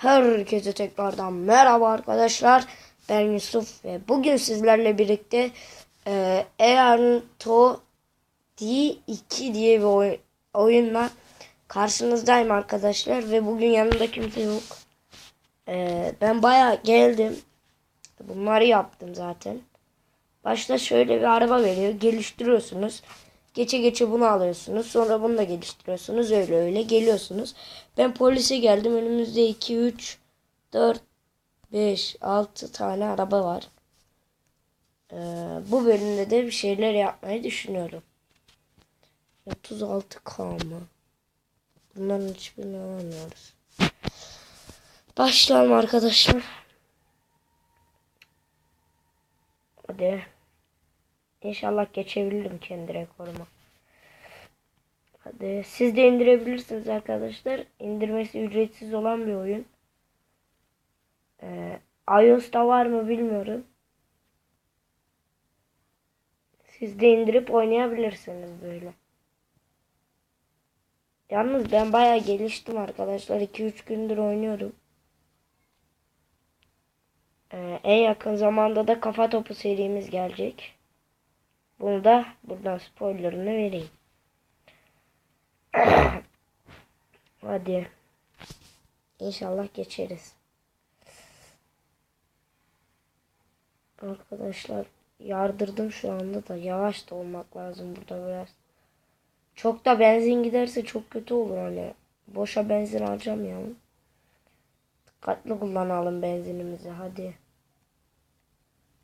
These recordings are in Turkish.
Herkese tekrardan merhaba arkadaşlar. Ben Yusuf ve bugün sizlerle birlikte e, Earnto D2 diye bir oy- oyunla karşınızdayım arkadaşlar ve bugün yanımda kimse yok. E, ben bayağı geldim. Bunları yaptım zaten. Başta şöyle bir araba veriyor. Geliştiriyorsunuz. Geçe geçe bunu alıyorsunuz. Sonra bunu da geliştiriyorsunuz. Öyle öyle geliyorsunuz. Ben polise geldim. Önümüzde 2, 3, 4, 5, 6 tane araba var. Ee, bu bölümde de bir şeyler yapmayı düşünüyorum. 36K mı? Bunların hiçbirini alamıyoruz. Başlayalım arkadaşlar. Hadi. İnşallah geçebilirim kendi rekorumu. Hadi siz de indirebilirsiniz arkadaşlar. İndirmesi ücretsiz olan bir oyun. Ee, iOS'ta var mı bilmiyorum. Siz de indirip oynayabilirsiniz böyle. Yalnız ben bayağı geliştim arkadaşlar. 2-3 gündür oynuyorum. Ee, en yakın zamanda da kafa topu serimiz gelecek. Bunu da buradan spoilerını vereyim. Hadi. İnşallah geçeriz. Arkadaşlar yardırdım şu anda da yavaş da olmak lazım burada biraz. Çok da benzin giderse çok kötü olur hani. Boşa benzin harcamayalım. Dikkatli kullanalım benzinimizi hadi.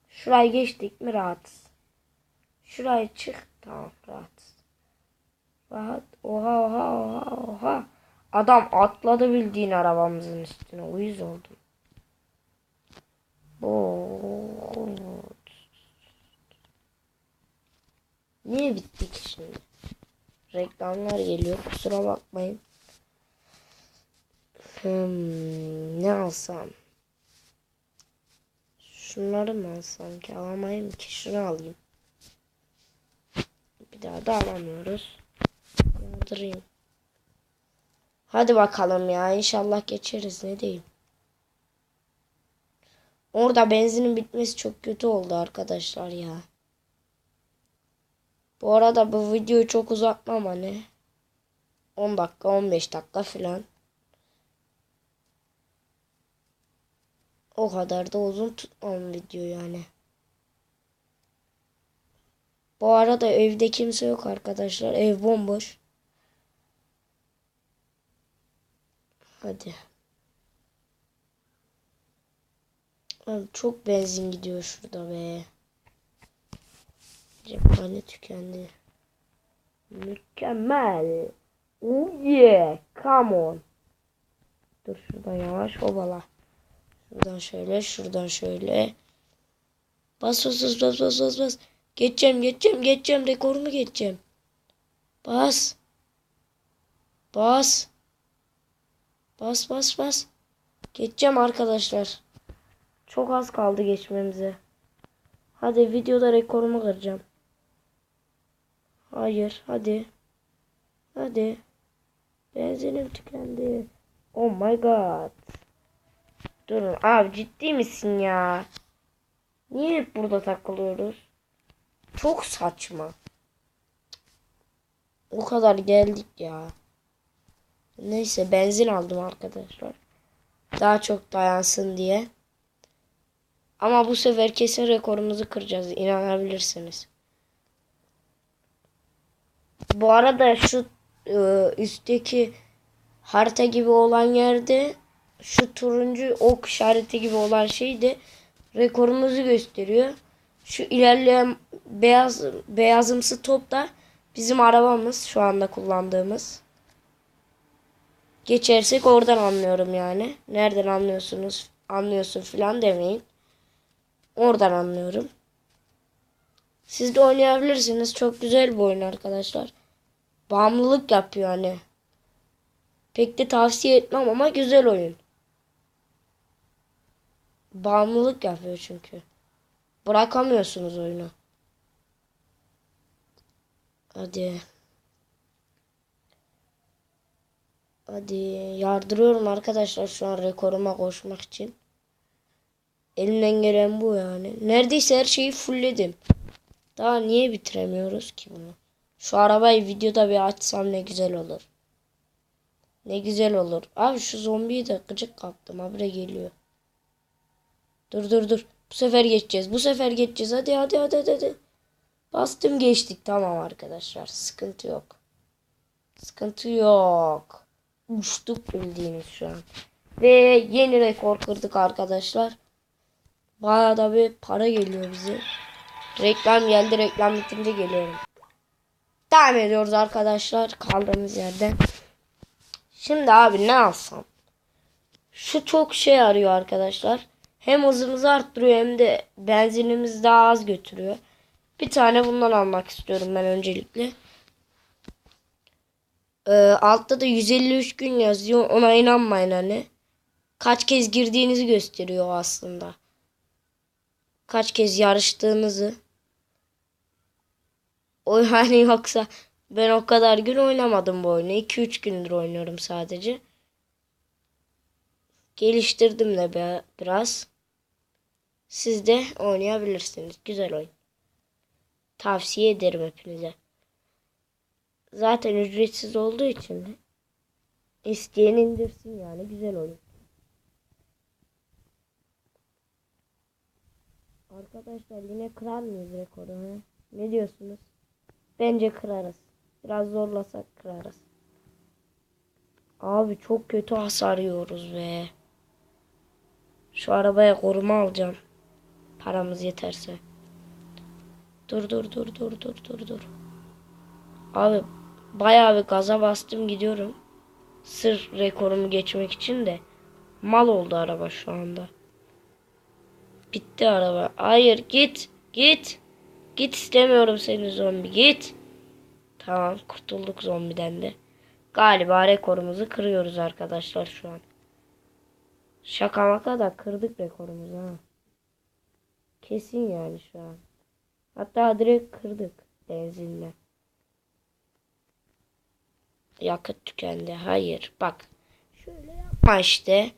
Şurayı geçtik mi rahatız. Şuraya çık. Tamam rahat. Rahat. Oha oha oha oha. Adam atladı bildiğin arabamızın üstüne. Uyuz oldum. Oo. Niye bittik şimdi? Reklamlar geliyor. Kusura bakmayın. Hmm, ne alsam? Şunları mı alsam ki? Alamayayım ki. Şunu alayım. Bir daha da alamıyoruz. Yandırayım. Hadi bakalım ya. İnşallah geçeriz. Ne diyeyim. Orada benzinin bitmesi çok kötü oldu arkadaşlar ya. Bu arada bu videoyu çok uzatmam hani. 10 dakika 15 dakika falan. O kadar da uzun tutmam video yani. Bu arada evde kimse yok arkadaşlar. Ev bomboş. Hadi. Abi çok benzin gidiyor şurada be. Cephane tükendi. Mükemmel. Oh yeah. Come on. Dur şuradan yavaş ovala. Şuradan şöyle, şuradan şöyle. Bas bas bas bas bas bas bas. Geçeceğim, geçeceğim, geçeceğim. Rekorumu geçeceğim. Bas. Bas. Bas bas bas. Geçeceğim arkadaşlar. Çok az kaldı geçmemize. Hadi videoda rekorumu kıracağım. Hayır, hadi. Hadi. Benzinim tükendi. Oh my god. Durun abi ciddi misin ya? Niye hep burada takılıyoruz? Çok saçma. O kadar geldik ya. Neyse benzin aldım arkadaşlar. Daha çok dayansın diye. Ama bu sefer kesin rekorumuzu kıracağız. inanabilirsiniz. Bu arada şu e, üstteki harita gibi olan yerde şu turuncu ok işareti gibi olan şey de rekorumuzu gösteriyor. Şu ilerleyen beyaz beyazımsı top da bizim arabamız şu anda kullandığımız. Geçersek oradan anlıyorum yani. Nereden anlıyorsunuz? Anlıyorsun falan demeyin. Oradan anlıyorum. Siz de oynayabilirsiniz. Çok güzel bir oyun arkadaşlar. Bağımlılık yapıyor hani. Pek de tavsiye etmem ama güzel oyun. Bağımlılık yapıyor çünkü. Bırakamıyorsunuz oyunu. Hadi. Hadi yardırıyorum arkadaşlar şu an rekoruma koşmak için. Elimden gelen bu yani. Neredeyse her şeyi fullledim. Daha niye bitiremiyoruz ki bunu? Şu arabayı videoda bir açsam ne güzel olur. Ne güzel olur. Abi şu zombiyi de gıcık kaptım. Habire geliyor. Dur dur dur. Bu sefer geçeceğiz. Bu sefer geçeceğiz. Hadi hadi hadi hadi. hadi. Bastım geçtik. Tamam arkadaşlar. Sıkıntı yok. Sıkıntı yok. Uçtuk bildiğiniz şu an. Ve yeni rekor kırdık arkadaşlar. Bayağı da bir para geliyor bize. Reklam geldi. Reklam bitince geliyorum. Devam ediyoruz arkadaşlar. Kaldığımız yerden. Şimdi abi ne alsam? Şu çok şey arıyor arkadaşlar. Hem hızımızı arttırıyor hem de benzinimizi daha az götürüyor. Bir tane bundan almak istiyorum ben öncelikle. Ee, altta da 153 gün yazıyor. Ona inanmayın hani. Kaç kez girdiğinizi gösteriyor aslında. Kaç kez yarıştığınızı. O yani yoksa ben o kadar gün oynamadım bu oyunu. 2-3 gündür oynuyorum sadece. Geliştirdim de biraz. Siz de oynayabilirsiniz. Güzel oyun. Tavsiye ederim hepinize. Zaten ücretsiz olduğu için isteyen indirsin yani güzel oyun. Arkadaşlar yine kırar mıyız rekoru? He? Ne diyorsunuz? Bence kırarız. Biraz zorlasak kırarız. Abi çok kötü hasar yiyoruz be. Şu arabaya koruma alacağım. Paramız yeterse. Dur dur dur dur dur dur dur. Abi bayağı bir gaza bastım gidiyorum. Sırf rekorumu geçmek için de. Mal oldu araba şu anda. Bitti araba. Hayır git. Git. Git istemiyorum seni zombi. Git. Tamam kurtulduk zombiden de. Galiba rekorumuzu kırıyoruz arkadaşlar şu an. Şaka maka da kırdık rekorumuzu ha. Kesin yani şu an. Hatta direkt kırdık benzinle. Yakıt tükendi. Hayır bak. Şöyle yapma işte.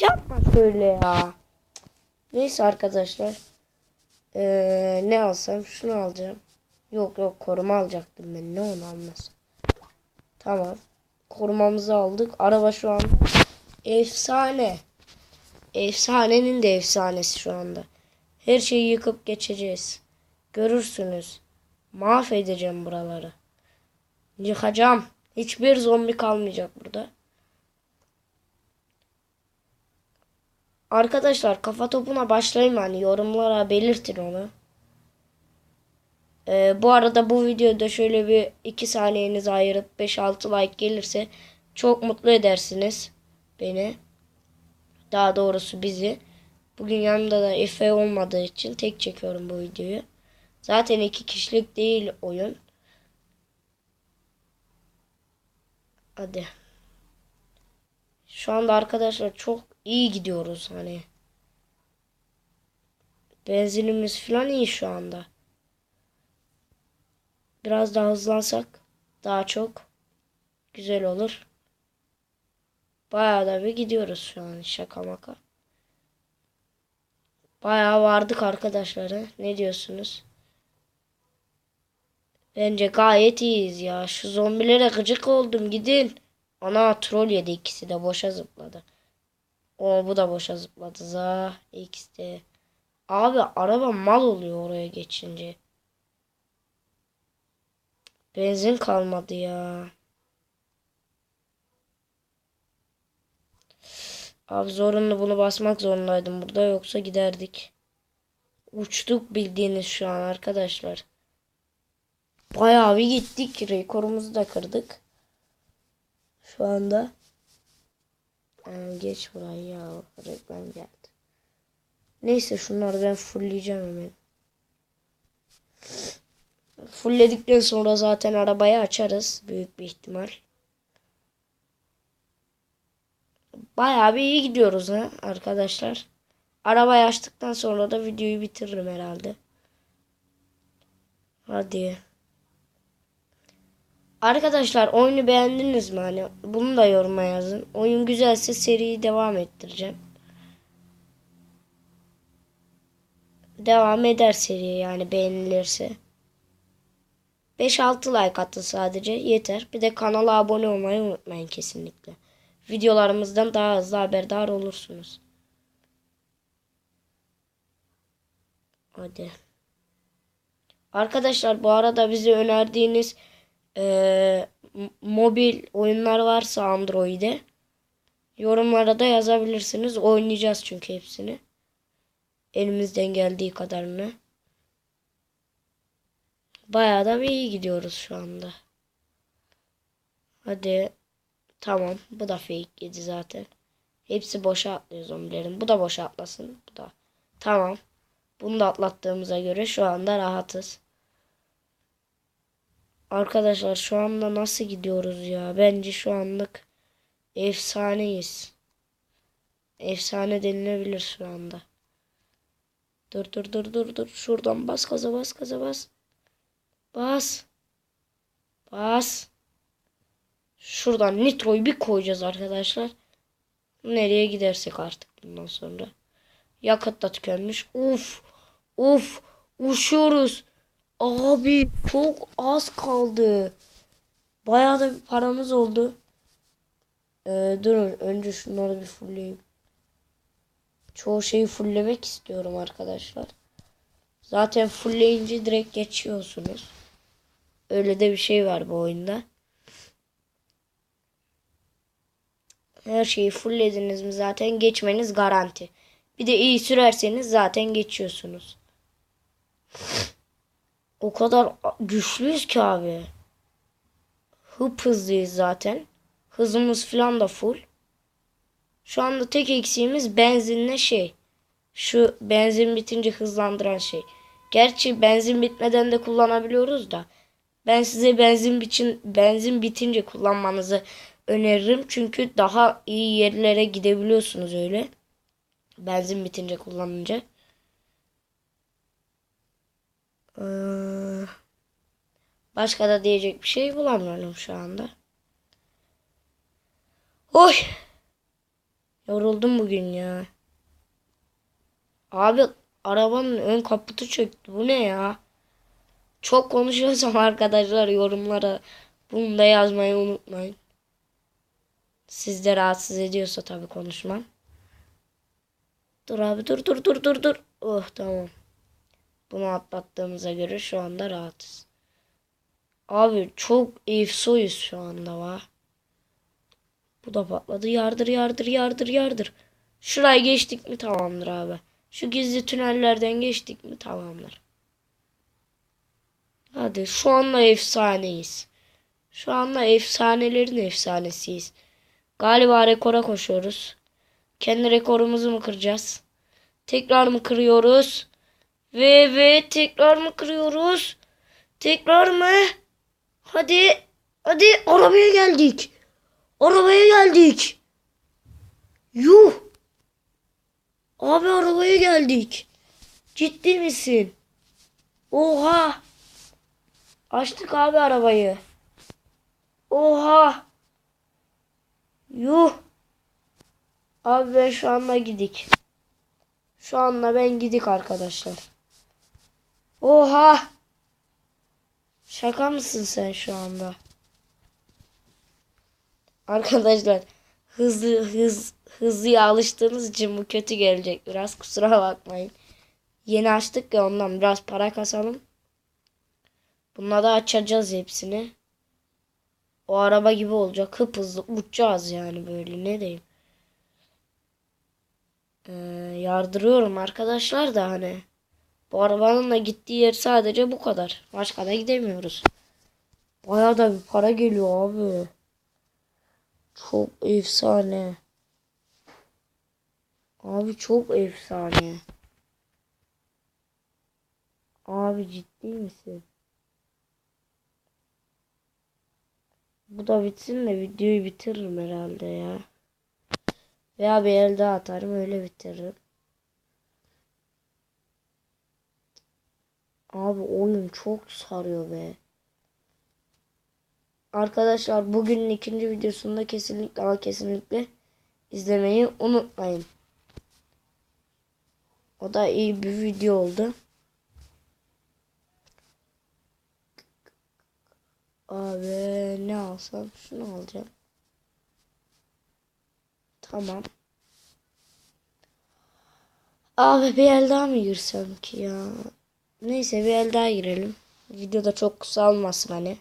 Yapma şöyle ya. Neyse arkadaşlar. Ee, ne alsam şunu alacağım. Yok yok koruma alacaktım ben. Ne onu almasam. Tamam. Korumamızı aldık. Araba şu an efsane. Efsanenin de efsanesi şu anda. Her şeyi yıkıp geçeceğiz. Görürsünüz. Mahvedeceğim buraları. Yıkacağım. Hiçbir zombi kalmayacak burada. Arkadaşlar kafa topuna başlayayım hani yorumlara belirtin onu. Ee, bu arada bu videoda şöyle bir 2 saniyenizi ayırıp 5-6 like gelirse çok mutlu edersiniz beni. Daha doğrusu bizi. Bugün yanımda da Efe olmadığı için tek çekiyorum bu videoyu. Zaten iki kişilik değil oyun. Hadi. Şu anda arkadaşlar çok iyi gidiyoruz hani. Benzinimiz falan iyi şu anda. Biraz daha hızlansak daha çok güzel olur. Bayağı da bir gidiyoruz şu an şaka maka. Bayağı vardık arkadaşlar. he? Ne diyorsunuz? Bence gayet iyiyiz ya. Şu zombilere gıcık oldum. Gidin. Ana troll yedi ikisi de boşa zıpladı. O bu da boşa zıpladı. Za ikisi de. Abi araba mal oluyor oraya geçince. Benzin kalmadı ya. Abi zorunlu bunu basmak zorundaydım burada yoksa giderdik. Uçtuk bildiğiniz şu an arkadaşlar. Bayağı bir gittik. Rekorumuzu da kırdık. Şu anda. Ee, geç burayı ya. Reklam geldi. Neyse şunları ben fullleyeceğim hemen. Fullledikten sonra zaten arabayı açarız. Büyük bir ihtimal. Bayağı bir iyi gidiyoruz ha arkadaşlar. Arabayı açtıktan sonra da videoyu bitiririm herhalde. Hadi. Arkadaşlar oyunu beğendiniz mi? Hani bunu da yoruma yazın. Oyun güzelse seriyi devam ettireceğim. Devam eder seriye yani beğenilirse. 5-6 like attı sadece yeter. Bir de kanala abone olmayı unutmayın kesinlikle. Videolarımızdan daha hızlı haberdar olursunuz. Hadi. Arkadaşlar bu arada bize önerdiğiniz m- mobil oyunlar varsa Android'e yorumlara da yazabilirsiniz. Oynayacağız çünkü hepsini. Elimizden geldiği kadarını. Bayağı da iyi gidiyoruz şu anda. Hadi. Tamam. Bu da fake yedi zaten. Hepsi boşa atlıyor zombilerin. Bu da boşa atlasın. Bu da. Tamam. Bunu da atlattığımıza göre şu anda rahatız. Arkadaşlar şu anda nasıl gidiyoruz ya? Bence şu anlık efsaneyiz. Efsane denilebilir şu anda. Dur dur dur dur dur. Şuradan bas gaza bas gaza bas. Bas. Bas. Şuradan nitroyu bir koyacağız arkadaşlar. Nereye gidersek artık bundan sonra. Yakıt da tükenmiş. Uf. Uf. Uçuyoruz. Abi çok az kaldı. Bayağı da bir paramız oldu. Ee, durun önce şunları bir fullleyeyim. Çoğu şeyi fulllemek istiyorum arkadaşlar. Zaten fullleyince direkt geçiyorsunuz. Öyle de bir şey var bu oyunda. Her şeyi fulllediniz mi zaten geçmeniz garanti. Bir de iyi sürerseniz zaten geçiyorsunuz. O kadar güçlüyüz ki abi. Hıp hızlıyız zaten. Hızımız falan da full. Şu anda tek eksiğimiz benzinle şey. Şu benzin bitince hızlandıran şey. Gerçi benzin bitmeden de kullanabiliyoruz da. Ben size benzin biçin benzin bitince kullanmanızı öneririm. Çünkü daha iyi yerlere gidebiliyorsunuz öyle. Benzin bitince kullanınca. Ee, başka da diyecek bir şey bulamıyorum şu anda. Oy! Yoruldum bugün ya. Abi arabanın ön kaputu çöktü. Bu ne ya? Çok konuşuyorsam arkadaşlar yorumlara bunu da yazmayı unutmayın. Siz de rahatsız ediyorsa tabii konuşmam. Dur abi dur dur dur dur dur. Oh tamam. Bunu atlattığımıza göre şu anda rahatız. Abi çok efsoyuz şu anda var. Bu da patladı. Yardır yardır yardır yardır. Şurayı geçtik mi tamamdır abi. Şu gizli tünellerden geçtik mi tamamdır. Hadi şu anda efsaneyiz. Şu anda efsanelerin efsanesiyiz. Galiba rekora koşuyoruz. Kendi rekorumuzu mu kıracağız? Tekrar mı kırıyoruz? Ve ve tekrar mı kırıyoruz? Tekrar mı? Hadi. Hadi arabaya geldik. Arabaya geldik. Yuh. Abi arabaya geldik. Ciddi misin? Oha. Açtık abi arabayı. Oha. Yuh. Abi ben şu anda gidik. Şu anda ben gidik arkadaşlar. Oha. Şaka mısın sen şu anda? Arkadaşlar hızlı hız hızlıya alıştığınız için bu kötü gelecek biraz kusura bakmayın. Yeni açtık ya ondan biraz para kasalım. Bununla da açacağız hepsini. O araba gibi olacak. Hıp hızlı uçacağız yani böyle ne diyeyim. Ee, yardırıyorum arkadaşlar da hani. Bu arabanın da gittiği yer sadece bu kadar. Başka da gidemiyoruz. Baya da bir para geliyor abi. Çok efsane. Abi çok efsane. Abi ciddi misin? Bu da bitsin de videoyu bitiririm herhalde ya. Veya bir el daha atarım öyle bitiririm. Abi oyun çok sarıyor be. Arkadaşlar bugünün ikinci videosunda kesinlikle ama kesinlikle izlemeyi unutmayın. O da iyi bir video oldu. Abi ne alsam şunu alacağım. Tamam. Abi bir el daha mı girsem ki ya? Neyse bir el daha girelim. Videoda çok kısa olmasın hani.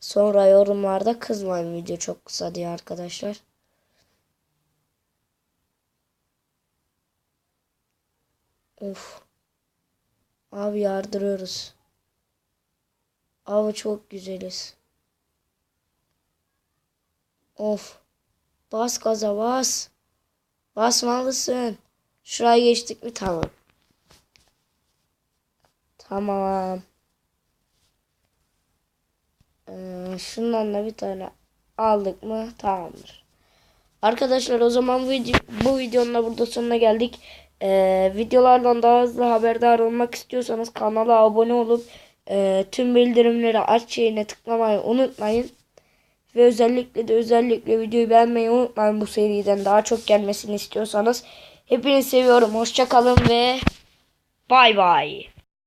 Sonra yorumlarda kızmayın video çok kısa diye arkadaşlar. Of. Abi yardırıyoruz. Abi çok güzeliz. Of. Bas gaza bas. Basmalısın. Şuraya geçtik mi? Tamam. Tamam. Ee, şundan da bir tane aldık mı? Tamamdır. Arkadaşlar o zaman bu, video, bu videonun da burada sonuna geldik. Ee, videolardan daha hızlı haberdar olmak istiyorsanız kanala abone olup e, tüm bildirimleri aç şeyine tıklamayı unutmayın. Ve özellikle de özellikle videoyu beğenmeyi unutmayın bu seriden daha çok gelmesini istiyorsanız. Hepinizi seviyorum. Hoşçakalın ve bay bay.